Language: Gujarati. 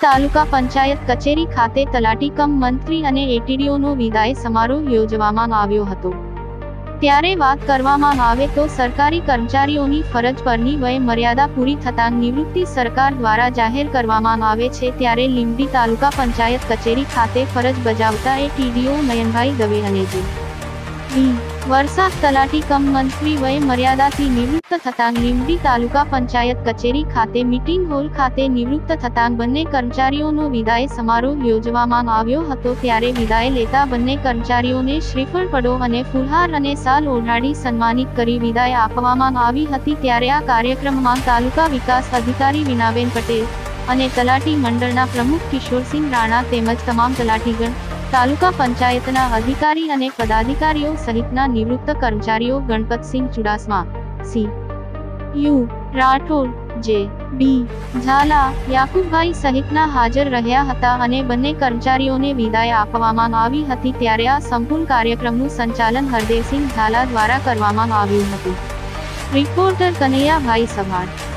તાલુકા પંચાયત કચેરી ખાતે તલાટી કમ મંત્રી અને એટીડીઓનો વિદાય સમારોહ યોજવામાં આવ્યો હતો. ત્યારે વાત કરવામાં આવે તો સરકારી કર્મચારીઓની ફરજ પરની વય મર્યાદા પૂરી થતાં નિવૃત્તિ સરકાર દ્વારા જાહેર કરવામાં આવે છે ત્યારે લીંબડી તાલુકા પંચાયત કચેરી ખાતે ફરજ બજાવતા એટીડીઓ નયનભાઈ દવે અને જે બી વરસાદ તલાટી કમ મંત્રી વય મર્યાદાથી નિવૃત્ત થતાં લીંબડી તાલુકા પંચાયત કચેરી ખાતે મીટિંગ હોલ ખાતે નિવૃત્ત થતાં બંને કર્મચારીઓનો વિદાય સમારોહ યોજવામાં આવ્યો હતો ત્યારે વિદાય લેતા બંને કર્મચારીઓને શ્રીફળ પડો અને ફુલહાર અને સાલ ઓઢાડી સન્માનિત કરી વિદાય આપવામાં આવી હતી ત્યારે આ કાર્યક્રમમાં તાલુકા વિકાસ અધિકારી વિનાબેન પટેલ અને તલાટી મંડળના પ્રમુખ કિશોરસિંહ રાણા તેમજ તમામ તલાટીગણ તાલુકા પંચાયતના અધિકારી અને પદાધિકારીઓ સહિતના નિવૃત્ત કર્મચારીઓ Ganpatsinh Chudasama, C. U. Rathod, J. B. Zala, Yakubbhai સહિતના હાજર રહ્યા હતા અને બંને કર્મચારીઓને વિદાય આપવામાં આવી હતી ત્યારે આ સંપૂર્ણ કાર્યક્રમનું સંચાલન હરદેવસિંહ ઝાલા દ્વારા કરવામાં આવ્યું હતું. રિપોર્ટર કનૈયાભાઈ સભાડ